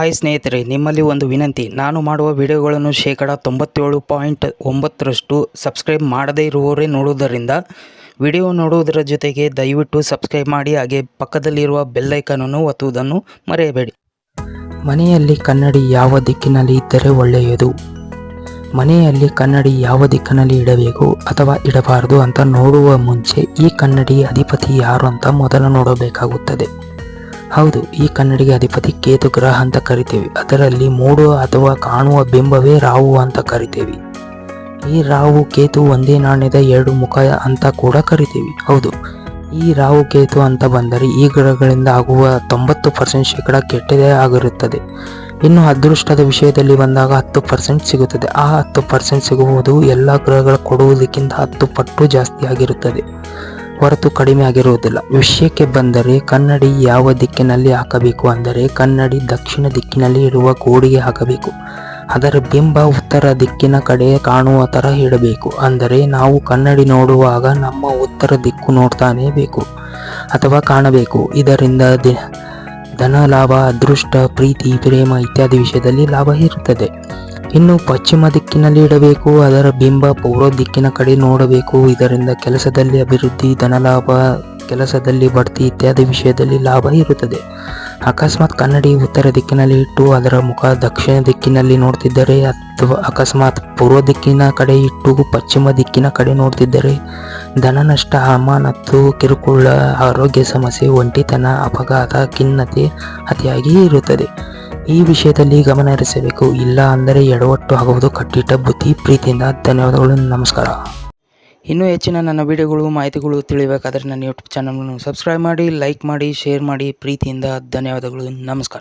Hi ಸ್ನೇಹಿತರೆ, ನಿಮ್ಮಲ್ಲಿ ಒಂದು ವಿನಂತಿ. ನಾನು ಮಾಡುವ ವಿಡಿಯೋಗಳನ್ನು ಶೇಕಡ ತೊಂಬತ್ತೇಳು ಪಾಯಿಂಟ್ ಒಂಬತ್ತರಷ್ಟು ಸಬ್ಸ್ಕ್ರೈಬ್ ಮಾಡದೇ ಇರುವವರೇ ನೋಡುವುದರಿಂದ ವಿಡಿಯೋ ನೋಡುವುದರ ಜೊತೆಗೆ ದಯವಿಟ್ಟು ಸಬ್ಸ್ಕ್ರೈಬ್ ಮಾಡಿ, ಹಾಗೆ ಪಕ್ಕದಲ್ಲಿರುವ ಬೆಲ್ಲೈಕನನ್ನು ಒತ್ತುವುದನ್ನು ಮರೆಯಬೇಡಿ. ಮನೆಯಲ್ಲಿ ಕನ್ನಡಿ ಯಾವ ದಿಕ್ಕಿನಲ್ಲಿ ಇದ್ದರೆ ಒಳ್ಳೆಯದು? ಮನೆಯಲ್ಲಿ ಕನ್ನಡಿ ಯಾವ ದಿಕ್ಕಿನಲ್ಲಿ ಇಡಬೇಕು ಅಥವಾ ಇಡಬಾರದು ಅಂತ ನೋಡುವ ಮುಂಚೆ ಈ ಕನ್ನಡಿ ಅಧಿಪತಿ ಯಾರು ಅಂತ ಮೊದಲು ನೋಡಬೇಕಾಗುತ್ತದೆ. ಹೌದು, ಈ ಕನ್ನಡಿಗೆ ಅಧಿಪತಿ ಕೇತು ಗ್ರಹ ಅಂತ ಕರಿತೇವೆ. ಅದರಲ್ಲಿ ಮೂಡುವ ಅಥವಾ ಕಾಣುವ ಬಿಂಬವೇ ರಾಹು ಅಂತ ಕರಿತೇವೆ. ಈ ರಾಹು ಕೇತು ಒಂದೇ ನಾಣ್ಯದ ಎರಡು ಮುಖ ಅಂತ ಕೂಡ ಕರಿತೀವಿ. ಹೌದು, ಈ ರಾಹು ಕೇತು ಅಂತ ಬಂದರೆ ಈ ಗ್ರಹಗಳಿಂದ ಆಗುವ ತೊಂಬತ್ತು ಪರ್ಸೆಂಟ್ ಶೇಕಡ ಕೆಟ್ಟದೇ ಆಗಿರುತ್ತದೆ. ಇನ್ನು ಅದೃಷ್ಟದ ವಿಷಯದಲ್ಲಿ ಬಂದಾಗ ಹತ್ತು ಪರ್ಸೆಂಟ್ ಸಿಗುತ್ತದೆ. ಆ ಹತ್ತು ಪರ್ಸೆಂಟ್ ಸಿಗುವುದು ಎಲ್ಲ ಗ್ರಹಗಳ ಕೊಡುವುದಕ್ಕಿಂತ ಹತ್ತು ಪಟ್ಟು ಜಾಸ್ತಿ ಆಗಿರುತ್ತದೆ. ಹೊರತು ಕಡಿಮೆ ಆಗಿರುವುದಿಲ್ಲ. ವಿಷಯಕ್ಕೆ ಬಂದರೆ ಕನ್ನಡಿ ಯಾವ ದಿಕ್ಕಿನಲ್ಲಿ ಹಾಕಬೇಕು ಅಂದರೆ ಕನ್ನಡಿ ದಕ್ಷಿಣ ದಿಕ್ಕಿನಲ್ಲಿ ಇರುವ ಗೋಡೆಗೆ ಹಾಕಬೇಕು. ಅದರ ಬಿಂಬ ಉತ್ತರ ದಿಕ್ಕಿನ ಕಡೆ ಕಾಣುವ ಥರ ಇಡಬೇಕು. ಅಂದರೆ ನಾವು ಕನ್ನಡಿ ನೋಡುವಾಗ ನಮ್ಮ ಉತ್ತರ ದಿಕ್ಕು ನೋಡ್ತಾನೇ ಬೇಕು ಅಥವಾ ಕಾಣಬೇಕು. ಇದರಿಂದ ಧನ ಲಾಭ, ಅದೃಷ್ಟ, ಪ್ರೀತಿ, ಪ್ರೇಮ ಇತ್ಯಾದಿ ವಿಷಯದಲ್ಲಿ ಲಾಭ ಇರುತ್ತದೆ. ಇನ್ನು ಪಶ್ಚಿಮ ದಿಕ್ಕಿನಲ್ಲಿ ಇಡಬೇಕು, ಅದರ ಬಿಂಬ ಪೂರ್ವ ದಿಕ್ಕಿನ ಕಡೆ ನೋಡಬೇಕು. ಇದರಿಂದ ಕೆಲಸದಲ್ಲಿ ಅಭಿವೃದ್ಧಿ, ಧನಲಾಭ, ಕೆಲಸದಲ್ಲಿ ಬಡ್ತಿ ಇತ್ಯಾದಿ ವಿಷಯದಲ್ಲಿ ಲಾಭ ಇರುತ್ತದೆ. ಅಕಸ್ಮಾತ್ ಕನ್ನಡಿ ಉತ್ತರ ದಿಕ್ಕಿನಲ್ಲಿ ಇಟ್ಟು, ಅದರ ಮುಖ ದಕ್ಷಿಣ ದಿಕ್ಕಿನಲ್ಲಿ ನೋಡ್ತಿದ್ದರೆ ಅಥವಾ ಅಕಸ್ಮಾತ್ ಪೂರ್ವ ದಿಕ್ಕಿನ ಕಡೆ ಇಟ್ಟು, ಪಶ್ಚಿಮ ದಿಕ್ಕಿನ ಕಡೆ ನೋಡ್ತಿದ್ದರೆ ಧನ ನಷ್ಟ, ಅಮಾನತ್ತು, ಕಿರುಕುಳ, ಆರೋಗ್ಯ ಸಮಸ್ಯೆ, ಒಂಟಿತನ, ಅಪಘಾತ, ಖಿನ್ನತೆ ಅತಿಯಾಗಿ ಇರುತ್ತದೆ. ಈ ವಿಷಯದಲ್ಲಿ ಗಮನ ಹರಿಸಬೇಕು ಇಲ್ಲ ಅಂದರೆ ಎಡವಟ್ಟು ಆಗುವುದು ಕಟ್ಟಿಟ್ಟ ಬುದ್ಧಿ. ಪ್ರೀತಿಯಿಂದ ಧನ್ಯವಾದಗಳು. ನಮಸ್ಕಾರ. ಇನ್ನೂ ಹೆಚ್ಚಿನ ನನ್ನ ವಿಡಿಯೋಗಳು, ಮಾಹಿತಿಗಳು ತಿಳಿಬೇಕಾದರೆ ನನ್ನ ಯೂಟ್ಯೂಬ್ ಚಾನಲನ್ನು ಸಬ್ಸ್ಕ್ರೈಬ್ ಮಾಡಿ ಲೈಕ್ ಮಾಡಿ ಶೇರ್ ಮಾಡಿ. ಪ್ರೀತಿಯಿಂದ ಧನ್ಯವಾದಗಳು. ನಮಸ್ಕಾರ.